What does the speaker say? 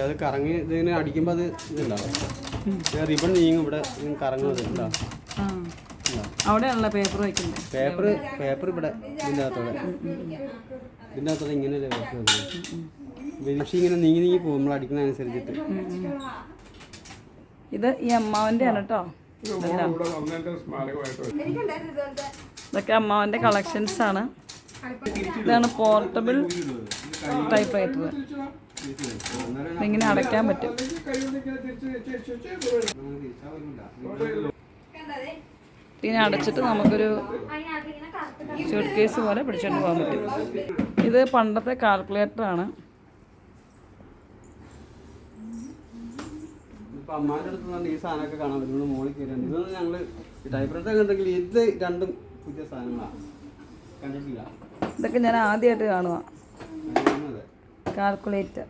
അത് കറങ്ങി ഇതിങ്ങനെ അടിക്കുമ്പോൾ അത് ഇതുണ്ടാവും. റിബൺ നീങ്ങും ഇവിടെ കറങ്ങുന്നത് ഉണ്ടാവും ആ. അവിടെയാണല്ലോ പേപ്പർ വയ്ക്കുന്നത് പേപ്പർ പേപ്പർ ഇവിടെ ഇതിന്റെ അകത്തോടെ ഇതിന്റെ അകത്തോടെ ഇങ്ങനെ പേപ്പർ പക്ഷേ ഇങ്ങനെ നീങ്ങി നീങ്ങി പോകും. നമ്മൾ അടിക്കുന്നതനുസരിച്ചിട്ട് ഇത് ഈ അമ്മാവന്റെ ആണ് കേട്ടോ ഇതൊക്കെ അമ്മാവന്റെ കളക്ഷൻസ് ആണ്. ഇതാണ് പോർട്ടബിൾ ടൈപ്പ് റൈറ്റർ ഇങ്ങനെ അടയ്ക്കാൻ പറ്റും. ഇതിനെ അടച്ചിട്ട് നമുക്കൊരു ഷൂട്ട് കേസ് പോലെ പിടിച്ചോണ്ട് പോകാൻ പറ്റും. ഇത് പണ്ടത്തെ കാൽക്കുലേറ്റർ ആണ്. അമ്മാരുടെ അടുത്ത് ഈ സാധനമൊക്കെ കാണാൻ പറ്റും. മോളിൽ കയറിയാണ് ഇതൊന്നും ഞങ്ങൾ കണ്ടെങ്കിൽ ഇത് രണ്ടും പുതിയ സാധനങ്ങളാണ് ഇതൊക്കെ ഞാൻ ആദ്യമായിട്ട് കാണുക കാൽക്കുലേറ്റർ